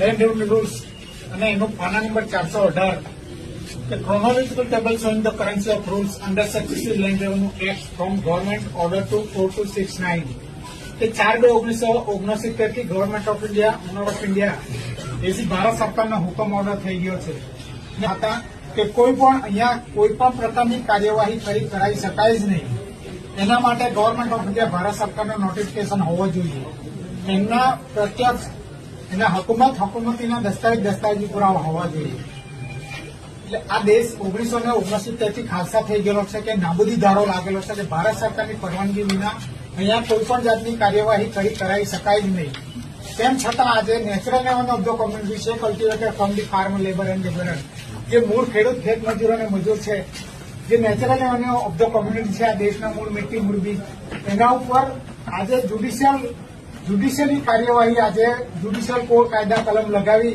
Land rules અને એનો પાના નંબર ચારસો અઢાર. The chronological table showing the currency of rules under successive land revenue acts from government order to 4269 કે ચાર બે ઓગણીસો ઓગણસિત્તેર government of India owner of India એસી ભારત સરકારનો હુકમ ઓર્ડર થઈ ગયો છે. હતા કે કોઈ પણ અહીંયા કોઈ પણ પ્રકારની કાર્યવાહી કરી કરાવી શકાય જ નહીં. એના માટે ગવર્મેન્ટ ઓફ ઇન્ડિયા ભારત સરકારનો નોટિફિકેશન હોવો જોઈએ. એમના પ્રત્યક્ષ, એના હકુમત, હકુમતીના દસ્તાવેજ, દસ્તાવેજી પુરાવા હોવા જોઈએ. એટલે આ દેશ ઓગણીસો ને ઓગણસિત્તેરથી ખાલસા થઈ ગયેલો છે કે નાબૂદી ધારો લાગેલો છે કે ભારત સરકારની પરવાનગી વિના અહીંયા કોઈ પણ જાતની કાર્યવાહી કરી કરાવી શકાય જ નહીં. તેમ છતાં આજે natural level of the community છે cultivator from the farm, labour and labour જે મૂળ ખેડૂત, ખેત મજૂર અને મજૂર છે, જે natural level of the community છે, આ દેશના મૂળ મિટ્ટી મૂળ બીજ એના ઉપર આજે જ્યુડિશિયલ જ્યુડિશિયલની કાર્યવાહી આજે જ્યુડિશિયલ કોડ કાયદા કલમ લગાવી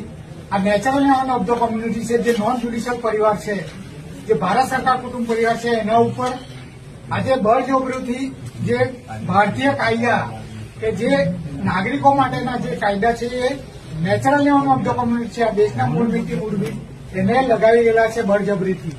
આ natural level of the community છે, જે નોન જ્યુડિશિયલ પરિવાર છે, જે ભારત સરકાર કુટુંબ પરિવાર છે, એના ઉપર આજે બળજબરીથી જે ભારતીય કાયદા કે જે નાગરિકો માટેના જે કાયદા છે, એ natural level of the community છે. આ દેશના મૂળ નીતિ મૂળ એને લગાવી ગયેલા છે બળજબરીથી.